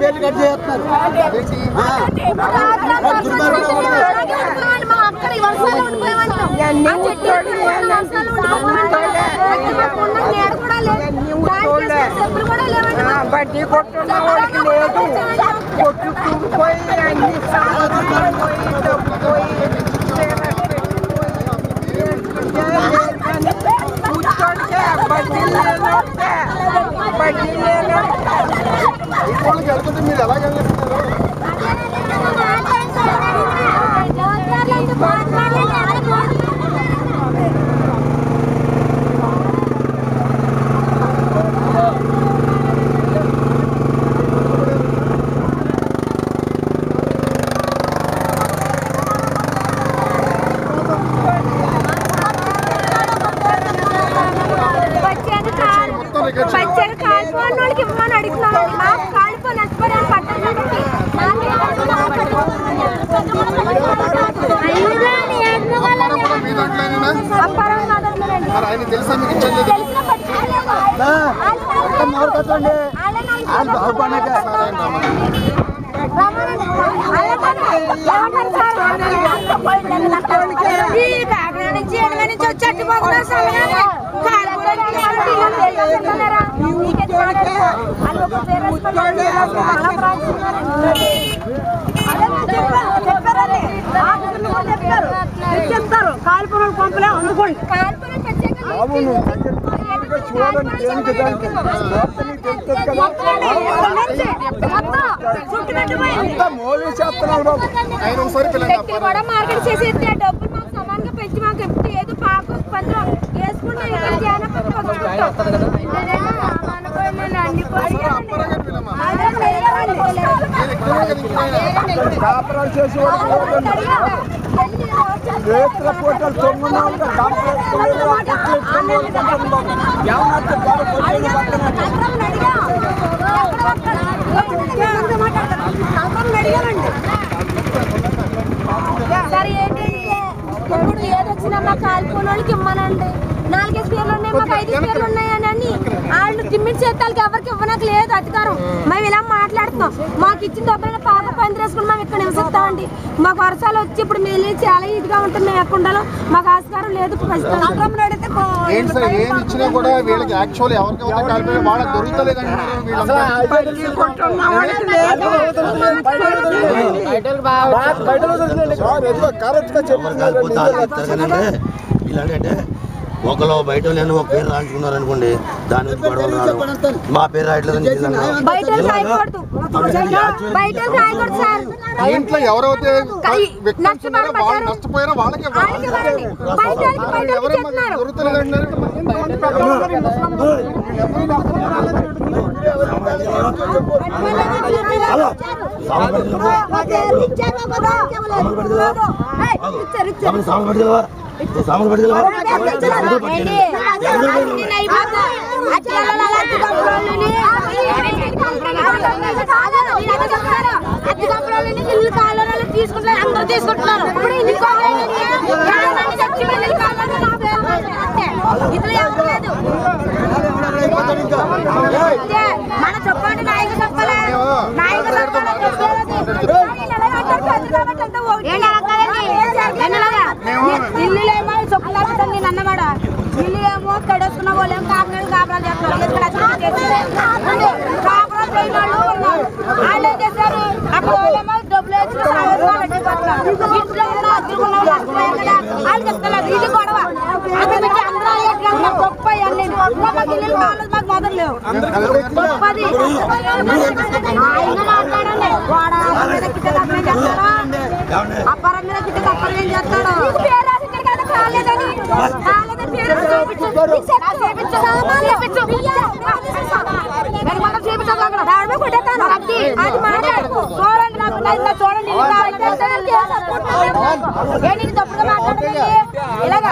కడితే మా పేర్లు కట్ చేస్తున్నారు బడ్డీ కొట్టున్న వాడికి లేదు కొట్టు కూలిపోయి అన్ని సామాన్లు పోయి డబ్బు పోయి కూర్చోడికే బడ్డీ లేనోడికే బడ్డీ లేనోడికే వాళ్ళకి వెళ్తుంటే మీరు ఎలా వెళ్ళిస్తున్నారు పచ్చడి కాలిపోయిన వాళ్ళకి ఇవ్వమని అడుగుతున్నామండి మాకు కాలిపోయి నష్టపోయాను పట్టణం కాబట్టి మీ దాంట్లోనేనా అప్పారం కాదండి మరి ఆయన తెలుసా మీకు ఇచ్చేది తెలిసిన పట్టుకోలేము వాళ్ళు బాగుపడినాక ఈ కాకినాడ నుంచి ఎనగ నుంచి వచ్చి అట్టిపోతున్నారు సలగానే చెప్తారు. కాల్పులు పంపలే అందుకోండి బాబు దగ్గర చూడాలని దేనికి దానికి మొత్తం నీకు తెలుస్తుంది కదా. అంతా మోలీ చేస్తున్నావు బాబు. ఆయన ఒకసారి మార్కెట్ చేసేస్తే ఆ డబ్బులు మాకు సమానంగా పెంచి ఎప్పుడు ఏదో పాకు వేసుకుంటే. కాపురాలు చేసి చూడండి రేట్ల పూటలు తొమ్మిది నాలుగు ఏమన్నా బాగా పొద్దున్న సరే ఏంటంటే ఎప్పుడు ఏదొచ్చినా మా కాలిపోయిన వాళ్ళకి ఇమ్మనండి నాలుగైదు పేర్లు ఉన్నాయి మాకు ఐదు పేర్లు ఉన్నాయని అని వాళ్ళు టిమ్మిట్ చేతాలకి ఎవరికి ఇవ్వనకు లేదు అధికారం. మేము ఇలా మాట్లాడుతున్నాం. మాకు ఇచ్చిన డబ్బులు పాప పని చేసుకుని మేము ఇక్కడ నివసిస్తామండి మాకు వర్షాలు వచ్చి ఇప్పుడు మేము చాలా ఇదిగా ఉంటుంది. మేము ఎక్కడ ఉండాలో మాకు ఆస్కారం లేదు. ప్రస్తుతం ఒకరు బయట లేని ఒక పేరు రాయించుకున్నారు అనుకోండి దాని గురించి గొడవలు రావడం మా పేరు సార్ దీంట్లో ఎవరైతే. నష్టపోయారో వాళ్ళకే. ఎవరు? తీసుకుంటారు అందరూ తీసుకుంటున్నారు ఇప్పుడు ఇన్ని కావాలని గొప్పది అపరంగా గిట్ట తప్పనేం చేస్తాడు చూడండి చూడండి ఇలాగా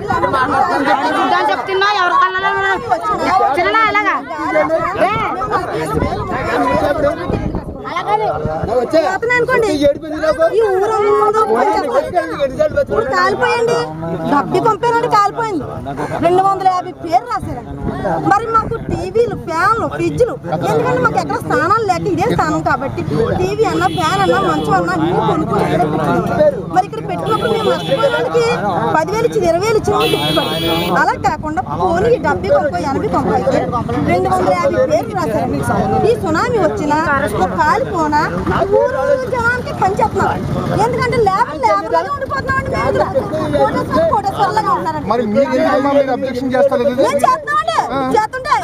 చూద్దాం చెప్తున్నా ఎవరి కళ్ళలో చిన్న అలాగా కాలిపోయండి డబ్బి పంపారండి కాలిపోయింది. రెండు వందల యాభై పేరు రాశారు. మరి మాకు టీవీలు ఫ్యాన్లు ఫ్రిడ్జ్లు ఎందుకంటే మాకు ఎక్కడ స్థానాలు ఇదే స్థానం కాబట్టి టీవీ అన్న ఫ్యాన్ అన్న మంచం అన్న అన్ని కొనుక్కొని ఇక్కడే. మరి ఇక్కడ పెట్టినప్పుడు మేము నష్టపోయినకి పదివేలు ఇచ్చింది ఇరవై వేలు ఇచ్చింది పెట్టుబడి అలా కాకుండా పోనీ డబ్బి కొంకో ఎనభై కొంకో అయితే రెండు వందల యాభై పేర్లు రాశారు ఈ సునామీ వచ్చినా కాలిపోనా ఊరు జనానికి పనిచేస్తున్నారు ఎందుకంటే లేబర్ లేబర్లాగా ఉండిపోతున్నామండి మేము కోటేశ్వరలాగా ఉంటున్నారండి మరి అబ్జెక్షన్ చేస్తారు చేస్తున్నామండి. చేస్తుంటే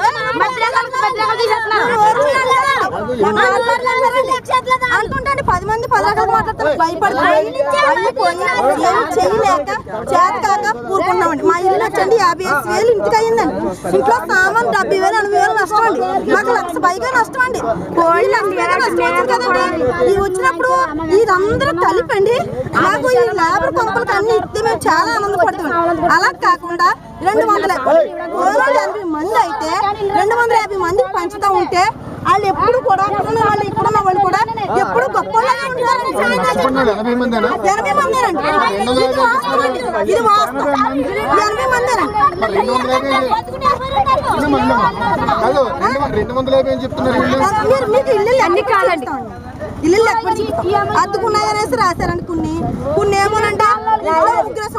పత్రికలు పత్రికలు తీసేస్తున్నారు అనుకుంటే పది మంది పది రకాలు అయిపోయి ఏం చేయలేక చేత కాక ఊరుకున్నామండి మా ఇల్లు వచ్చండి యాభై ఐదు వేలు ఇంటికి అయ్యిందండి. ఇంట్లో సామాన్ డెబ్బై వేలు ఎనభై వేలు నష్టం అండి. మాకు లక్ష పైగా నష్టం అండి. పైగా నష్టం కదండి. ఈ వచ్చినప్పుడు ఇదందరూ కలిపండి. మాకు ఈ లేబర్ పంపులకు అన్ని ఇస్తే మేము చాలా ఆనందపడుతున్నాం. అలా కాకుండా రెండు వందల ఎనభై మంది అయితే రెండు వందల యాభై మందికి పంచుతూ ఉంటే వాళ్ళు ఎప్పుడు కూడా అక్కడున్న వాళ్ళు ఇక్కడున్న వాళ్ళు కూడా ఎప్పుడు వాళ్ళు ఎనభై మందేనా? ఎనభై మందేనండి ఇది వాస్తవం ఎనభై రెండు వందల యాభై అని చెప్తున్నారు మీరు మీకు ఇల్లు అన్ని కాదండి. ఇల్లు అద్దుకున్నాయనేసి రాశారండి కొన్ని. కొన్ని ఏమోనంటే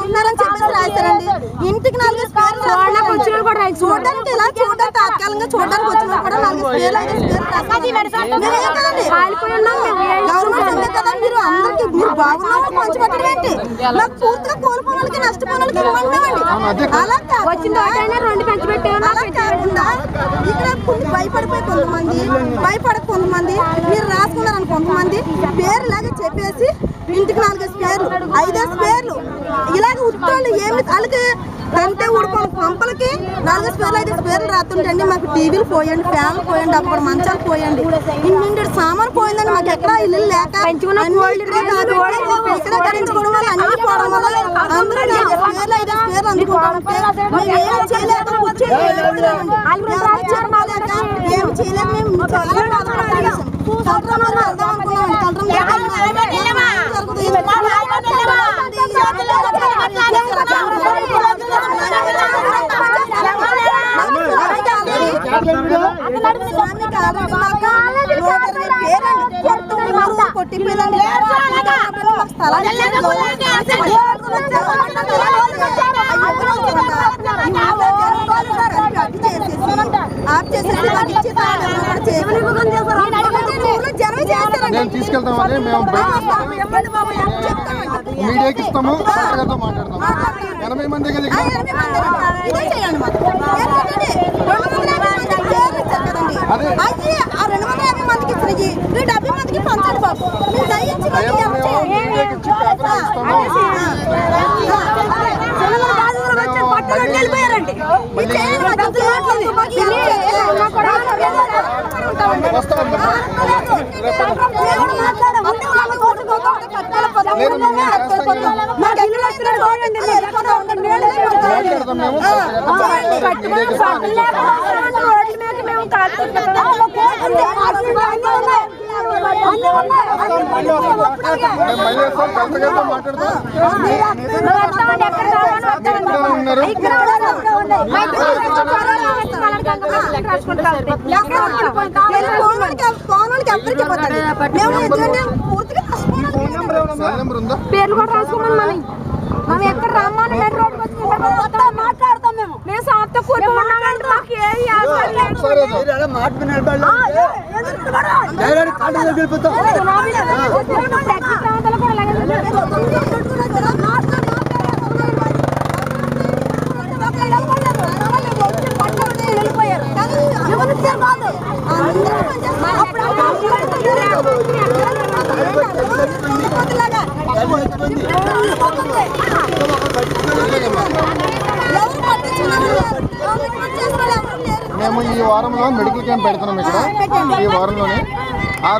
ఉన్నారని చెప్పేసి రాశారండి. ఇంటికి పేర్లు రాశారండి. చూడడానికి ఇలా చూడడానికి తాత్కాలికంగా చూడడానికి వచ్చిన కూడా కదండి. గవర్నమెంట్ ఉంది కదా మీరు అందరికి మీరు బాగున్నామో పంచిపెట్టడం ఏంటి? నాకు పూర్తిగా కోల్పోయిన వాళ్ళకి నష్టపోయిన వాళ్ళకి ఇవ్వమంటామండి అలా కాకుండా రెండు పెంచి పెట్టాను అలా కాకుండా ఇక్కడ కొన్ని భయపడిపోయి కొంతమంది భయపడ కొంతమంది మీరు రాసుకున్నారని కొంతమంది పేరు లాగా చెప్పేసి ఇంటికి నాలుగేసి పేర్లు ఐదేసి పేర్లు. ఇలాగ ఉత్తోళ్ళు ఏమి వాళ్ళకి అంటే ఊడుకోని పంపలకి నాలుగేసి పేర్లు ఐదేసి పేర్లు రాస్తుంటండి మాకు టీవీలు పోయండి ఫ్యాన్లు పోయండి అప్పుడు మంచాలు పోయండి. ఇన్ని సామాన్ పోయిందండి. మాకు ఎక్కడ ఇల్లు లేక ఇక్కడే కరించుకోవడం వల్ల అన్ని పోవడం వల్ల అందరూ చేయలేక మేము చాలా వెళ్దాం. నేను తీసుకెళ్తామని మేము. మీడియాకి ఇస్తాము. మాట్లాడతాము ఎనభై మంది కదా ఆ ఇక్కడ ఎనభై మంది ఇదే చేయండి మాకు. ఏంటంటే రెండు వందల యాభై మంది పేర్లు ఇచ్చారు కదండి. అదే. అయితే ఆ రెండు వందల యాభై మందికి ఈ డెబ్బై మందికి పంచండి బాబు మీరు దయించి. మీరు. మాట్లాడదాం మేము ఆ, చేయండి. మీడియాకి ఇస్తాము. మేము మళ్ళీ వస్తాం కలెక్టర్ గారితో మాట్లాడతాం ఇక్కడే ఉన్నారు సెల్ నెంబర్ ఉందా పేర్లు కూడా రాసుకోమని మనం మనం ఎక్కడ రమ్మని వచ్చి నిలబడి మాట్లాడతాం మేము మేము సాత్తో కూర్చోమన్నాం మాకు ఏ యాస లేదు. సరే అదే. వెళ్ళిపోయారు అయిపోతుంది ఎవరు పట్టించుకున్న వాళ్ళు లేరు. కమిట్మెంట్ చేసిన వాళ్ళు ఎవరు లేరు మేము ఈ వారంలో మెడికల్ క్యాంప్ పెడుతున్నాం ఇక్కడ ఈ వారంలోనే. ఆ